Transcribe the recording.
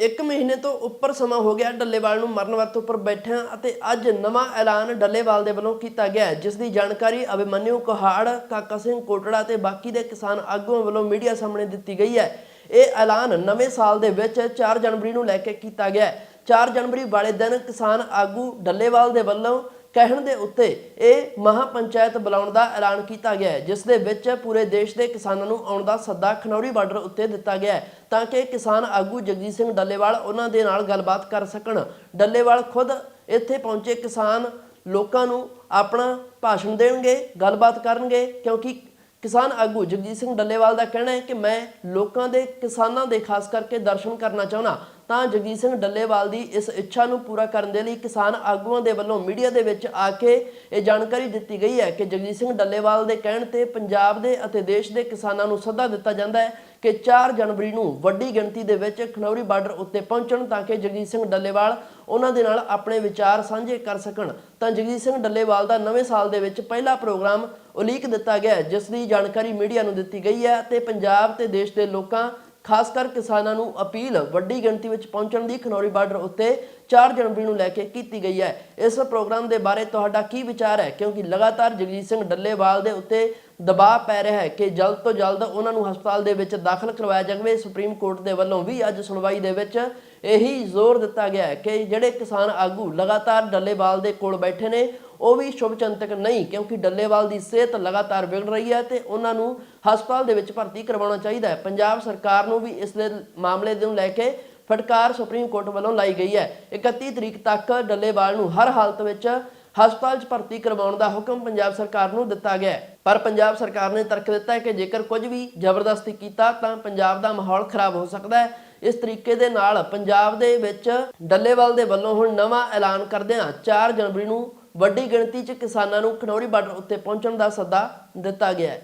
ਇੱਕ ਮਹੀਨੇ ਤੋਂ ਉੱਪਰ ਸਮਾਂ ਹੋ ਗਿਆ ਡੱਲੇਵਾਲ ਨੂੰ ਮਰਨ ਵਰਤ ਉੱਪਰ ਬੈਠਿਆਂ ਅਤੇ ਅੱਜ ਨਵਾਂ ਐਲਾਨ ਡੱਲੇਵਾਲ ਦੇ ਵੱਲੋਂ ਕੀਤਾ ਗਿਆ ਜਿਸ ਦੀ ਜਾਣਕਾਰੀ ਅਭਿਮਨਿਊ ਕੁਹਾੜ, ਕਾਕਾ ਸਿੰਘ ਕੋਟੜਾ ਤੇ ਬਾਕੀ ਦੇ ਕਿਸਾਨ ਆਗੂਆਂ ਵੱਲੋਂ ਮੀਡੀਆ ਸਾਹਮਣੇ ਦਿੱਤੀ ਗਈ ਹੈ। ਇਹ ਐਲਾਨ ਨਵੇਂ ਸਾਲ ਦੇ ਵਿੱਚ 4 ਜਨਵਰੀ ਨੂੰ ਲੈ ਕੇ ਕੀਤਾ ਗਿਆ ਹੈ। 4 ਜਨਵਰੀ ਵਾਲੇ ਦਿਨ ਕਿਸਾਨ ਆਗੂ ਡੱਲੇਵਾਲ ਦੇ ਵੱਲੋਂ ਕਹਿਣ ਦੇ ਉੱਤੇ ਇਹ ਮਹਾ ਪੰਚਾਇਤ ਬੁਲਾਉਣ ਦਾ ਐਲਾਨ ਕੀਤਾ ਗਿਆ ਹੈ, ਜਿਸ ਦੇ ਵਿੱਚ ਪੂਰੇ ਦੇਸ਼ ਦੇ ਕਿਸਾਨਾਂ ਨੂੰ ਆਉਣ ਦਾ ਸੱਦਾ ਖਨੌਰੀ ਬਾਰਡਰ ਉੱਤੇ ਦਿੱਤਾ ਗਿਆ ਹੈ, ਤਾਂ ਕਿ ਕਿਸਾਨ ਆਗੂ ਜਗਜੀਤ ਸਿੰਘ ਡੱਲੇਵਾਲ ਉਹਨਾਂ ਦੇ ਨਾਲ ਗੱਲਬਾਤ ਕਰ ਸਕਣ। ਡੱਲੇਵਾਲ ਖੁਦ ਇੱਥੇ ਪਹੁੰਚੇ ਕਿਸਾਨ ਲੋਕਾਂ ਨੂੰ ਆਪਣਾ ਭਾਸ਼ਣ ਦੇਣਗੇ, ਗੱਲਬਾਤ ਕਰਨਗੇ, ਕਿਉਂਕਿ ਕਿਸਾਨ ਆਗੂ ਜਗਜੀਤ ਸਿੰਘ ਡੱਲੇਵਾਲ ਦਾ ਕਹਿਣਾ ਹੈ ਕਿ ਮੈਂ ਲੋਕਾਂ ਦੇ ਕਿਸਾਨਾਂ ਦੇ ਖਾਸ ਕਰਕੇ ਦਰਸ਼ਨ ਕਰਨਾ ਚਾਹੁੰਦਾ। ਤਾਂ ਜਗਜੀਤ ਸਿੰਘ ਡੱਲੇਵਾਲ ਦੀ ਇਸ ਇੱਛਾ ਨੂੰ ਪੂਰਾ ਕਰਨ ਦੇ ਲਈ ਕਿਸਾਨ ਆਗੂਆਂ ਦੇ ਵੱਲੋਂ ਮੀਡੀਆ ਦੇ ਵਿੱਚ ਆ ਕੇ ਇਹ ਜਾਣਕਾਰੀ ਦਿੱਤੀ ਗਈ ਹੈ ਕਿ ਜਗਜੀਤ ਸਿੰਘ ਡੱਲੇਵਾਲ ਦੇ ਕਹਿਣ ਤੇ ਪੰਜਾਬ ਦੇ ਅਤੇ ਦੇਸ਼ ਦੇ ਕਿਸਾਨਾਂ ਨੂੰ ਸੱਦਾ ਦਿੱਤਾ ਜਾਂਦਾ ਹੈ ਕਿ 4 ਜਨਵਰੀ ਨੂੰ ਵੱਡੀ ਗਿਣਤੀ ਦੇ ਵਿੱਚ ਖਨੌਰੀ ਬਾਰਡਰ ਉੱਤੇ ਪਹੁੰਚਣ ਤਾਂ ਕਿ ਜਗਜੀਤ ਸਿੰਘ ਡੱਲੇਵਾਲ ਉਹਨਾਂ ਦੇ ਨਾਲ ਆਪਣੇ ਵਿਚਾਰ ਸਾਂਝੇ ਕਰ ਸਕਣ। ਤਾਂ ਜਗਜੀਤ ਸਿੰਘ ਡੱਲੇਵਾਲ ਦਾ ਨਵੇਂ ਸਾਲ ਦੇ ਵਿੱਚ ਪਹਿਲਾ ਪ੍ਰੋਗਰਾਮ ਉਲੀਕ ਦਿੱਤਾ ਗਿਆ ਜਿਸ ਦੀ ਜਾਣਕਾਰੀ ਮੀਡੀਆ ਨੂੰ ਦਿੱਤੀ ਗਈ ਹੈ ਤੇ ਪੰਜਾਬ ਤੇ ਦੇਸ਼ ਦੇ ਲੋਕਾਂ ਖਾਸ ਕਰ ਕਿਸਾਨਾਂ ਨੂੰ ਅਪੀਲ ਵੱਡੀ ਗਿਣਤੀ ਵਿੱਚ ਪਹੁੰਚਣ ਦੀ ਖਨੌਰੀ ਬਾਰਡਰ ਉੱਤੇ 4 ਜਨਵਰੀ ਨੂੰ ਲੈ ਕੇ ਕੀਤੀ ਗਈ ਹੈ। ਇਸ ਪ੍ਰੋਗਰਾਮ ਦੇ ਬਾਰੇ ਤੁਹਾਡਾ ਕੀ ਵਿਚਾਰ ਹੈ? ਕਿਉਂਕਿ ਲਗਾਤਾਰ ਜਗਜੀਤ ਸਿੰਘ ਡੱਲੇਵਾਲ ਦੇ ਉੱਤੇ ਦਬਾਅ ਪੈ ਰਿਹਾ ਹੈ ਕਿ ਜਲਦ ਤੋਂ ਜਲਦ ਉਹਨਾਂ ਨੂੰ ਹਸਪਤਾਲ ਦੇ ਵਿੱਚ ਦਾਖਲ ਕਰਵਾਇਆ ਜਾਵੇ। ਸੁਪਰੀਮ ਕੋਰਟ ਦੇ ਵੱਲੋਂ ਵੀ ਅੱਜ ਸੁਣਵਾਈ ਦੇ ਵਿੱਚ ਇਹੀ ਜ਼ੋਰ ਦਿੱਤਾ ਗਿਆ ਹੈ ਕਿ ਜਿਹੜੇ ਕਿਸਾਨ ਆਗੂ ਲਗਾਤਾਰ ਡੱਲੇਵਾਲ ਦੇ ਕੋਲ ਬੈਠੇ ਨੇ ਉਹ ਵੀ ਸ਼ੁਭ ਚਿੰਤਕ ਨਹੀਂ, ਕਿਉਂਕਿ ਡੱਲੇਵਾਲ ਦੀ ਸਿਹਤ ਲਗਾਤਾਰ ਵਿਗੜ ਰਹੀ ਹੈ ਤੇ ਉਹਨਾਂ ਨੂੰ ਹਸਪਤਾਲ ਦੇ ਵਿੱਚ ਭਰਤੀ ਕਰਵਾਉਣਾ ਚਾਹੀਦਾ ਹੈ। ਪੰਜਾਬ ਸਰਕਾਰ ਨੂੰ ਵੀ ਇਸ ਦੇ ਮਾਮਲੇ ਨੂੰ ਲੈ ਕੇ ਫਟਕਾਰ ਸੁਪਰੀਮ ਕੋਰਟ ਵੱਲੋਂ ਲਾਈ ਗਈ ਹੈ। 31 ਤਰੀਕ ਤੱਕ ਡੱਲੇਵਾਲ ਨੂੰ ਹਰ ਹਾਲਤ ਵਿੱਚ ਹਸਪਤਾਲ 'ਚ ਭਰਤੀ ਕਰਵਾਉਣ ਦਾ ਹੁਕਮ ਪੰਜਾਬ ਸਰਕਾਰ ਨੂੰ ਦਿੱਤਾ ਗਿਆ ਪਰ ਪੰਜਾਬ ਸਰਕਾਰ ਨੇ ਤਰਕ ਦਿੱਤਾ ਹੈ ਕਿ ਜੇਕਰ ਕੁਝ ਵੀ ਜ਼ਬਰਦਸਤੀ ਕੀਤਾ ਤਾਂ ਪੰਜਾਬ ਦਾ ਮਾਹੌਲ ਖਰਾਬ ਹੋ ਸਕਦਾ ਹੈ। ਇਸ ਤਰੀਕੇ ਦੇ ਨਾਲ ਪੰਜਾਬ ਦੇ ਵਿੱਚ ਡੱਲੇਵਾਲ ਦੇ ਵੱਲੋਂ ਹੁਣ ਨਵਾਂ ਐਲਾਨ ਕਰਦਿਆਂ 4 ਜਨਵਰੀ ਨੂੰ ਵੱਡੀ ਗਿਣਤੀ 'ਚ ਕਿਸਾਨਾਂ ਨੂੰ ਖਨੌਰੀ ਬਾਰਡਰ ਉੱਤੇ ਪਹੁੰਚਣ ਦਾ ਸੱਦਾ ਦਿੱਤਾ ਗਿਆ ਹੈ।